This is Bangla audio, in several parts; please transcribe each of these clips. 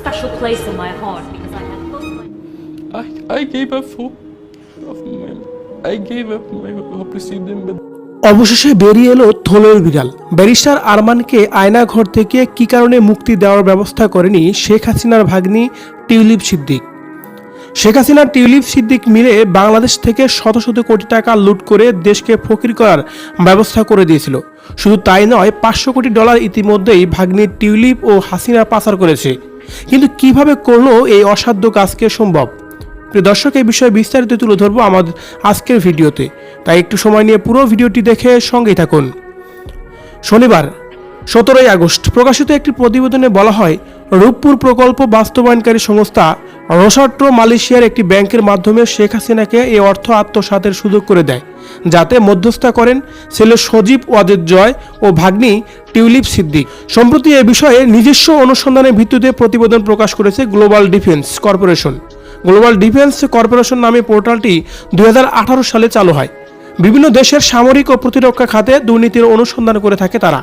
special place in my heart because I had both my. I, I gave up hope of my, I gave up my hope to see them, but অবশেষে বেরিয়ে এলো থোলের বিড়াল। ব্যারিস্টার আরমানকে আয়নাঘর থেকে কী কারণে মুক্তি দেওয়ার ব্যবস্থা করেনি শেখ হাসিনার ভাগ্নি টিউলিপ সিদ্দিক। শেখ হাসিনা টিউলিপ সিদ্দিক মিলে বাংলাদেশ থেকে শত শত কোটি টাকা লুট করে দেশকে ফকির করার ব্যবস্থা করে দিয়েছিল। শুধু তাই নয় পাঁচশো কোটি ডলার ইতিমধ্যেই ভাগ্নি টিউলিপ ও হাসিনা পাচার করেছে। কিন্তু কীভাবে করল এই অসাধ্য কাজকে সম্ভব? প্রিয় দর্শক, এই বিষয়ে বিস্তারিত তুলে ধরবো আমাদের আজকের ভিডিওতে। তাই একটু সময় নিয়ে পুরো ভিডিওটি দেখে সঙ্গেই থাকুন। শনিবার, সতেরোই আগস্ট প্রকাশিত একটি প্রতিবেদনে বলা হয় রূপপুর প্রকল্প বাস্তবায়নকারী সংস্থা রোসাট্রো মালয়েশিয়ার একটি ব্যাংকের মাধ্যমে শেখ হাসিনাকে এই অর্থ আত্মসাতের সুযোগ করে দেয়, যাতে মধ্যস্থা করেন ছেলে সজীব ওয়াজেদ জয় ও ভাগ্নি টিউলিপ সিদ্দিক। সম্প্রতি এ বিষয়ে নিজস্ব অনুসন্ধানের ভিত্তিতে প্রতিবেদন প্রকাশ করেছে global defence corporation. Global defence corporation নামে পোর্টালটি দুই হাজার আঠারো সালে চালু হয়। বিভিন্ন দেশের সামরিক ও প্রতিরক্ষা খাতে দুর্নীতির অনুসন্ধান করে থাকে তারা।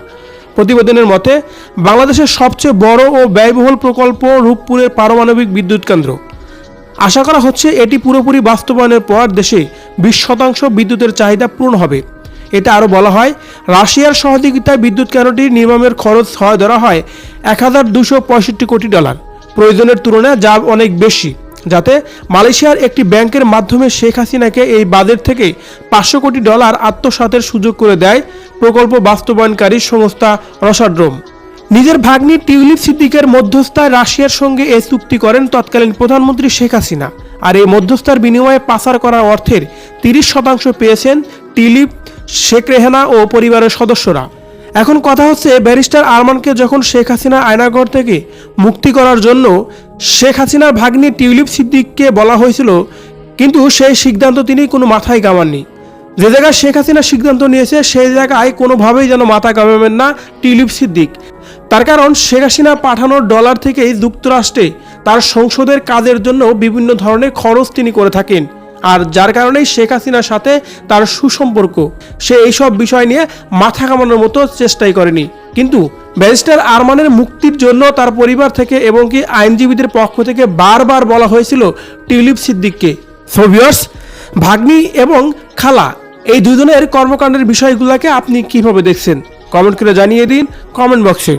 প্রতিবেদনের মতে, বাংলাদেশের সবচেয়ে বড় ও ব্যয়বহুল প্রকল্প রূপপুরের পারমাণবিক বিদ্যুৎ কেন্দ্র। আশা করা হচ্ছে এটি পুরোপুরি বাস্তবায়নের পর দেশে বিশ শতাংশ বিদ্যুতের চাহিদা পূরণ হবে। এতে আরও বলা হয়, রাশিয়ার সহযোগিতায় বিদ্যুৎ কেন্দ্রটির নির্মাণের খরচ হয় ধরা হয় এক হাজার দুশো পঁয়ষট্টি কোটি ডলার। প্রয়োজনের তুলনায় যা অনেক বেশি। যাতে মালয়েশিয়ার একটি ব্যাংকের মাধ্যমে শেখ হাসিনাকে এই বাজেট থেকে পাঁচশো কোটি ডলার আত্মসাতের সুযোগ করে দেয় প্রকল্প বাস্তবায়নকারী সংস্থা রসাড্রোম। নিজের ভাগ্নি টিউলিপ সিদ্দিকের মধ্যস্থায় রাশিয়ার সঙ্গে এ চুক্তি করেন তৎকালীন প্রধানমন্ত্রী শেখ হাসিনা। আর এই মধ্যস্থার বিনিময়ে পাচার করা অর্থের তিরিশ শতাংশ পেয়েছেন টিউলিপ, শেখ রেহানা ও পরিবারের সদস্যরা। এখন কথা হচ্ছে, ব্যারিস্টার আরমানকে যখন শেখ হাসিনা আয়নাগর থেকে মুক্তি করার জন্য শেখ হাসিনার ভাগ্নি টিউলিপ সিদ্দিককে বলা হয়েছিল, কিন্তু সেই সিদ্ধান্ত তিনি কোনো মাথায় কামাননি যে জায়গায় শেখ হাসিনা সিদ্ধান্ত নিয়েছে, সেই জায়গায় কোনোভাবেই যেন মাথা কামাবেন না টিউলিপ সিদ্দিক। তার কারণ, শেখ হাসিনা পাঠানোর ডলার থেকেই যুক্তরাষ্ট্রে তার সংসদের কাজের জন্য বিভিন্ন ধরনের খরচ তিনি করে থাকেন। আর যার কারণেই শেখ হাসিনার সাথে তার সুসম্পর্ক। সে এইসব বিষয় নিয়ে মাথা কামানোর মতো চেষ্টাই করেনি। কিন্তু ব্যারিস্টার আরমানের মুক্তির জন্য তার পরিবার থেকে এবং কি আইনজীবীদের পক্ষ থেকে বারবার বলা হয়েছিল টিউলিপ সিদ্দিককে। সোভিয়র্স ভাগ্নি এবং খালা, এই দুজনের কর্মকাণ্ডের বিষয়গুলোকে আপনি কীভাবে দেখছেন? কমেন্ট করে জানিয়ে দিন কমেন্ট বক্সে।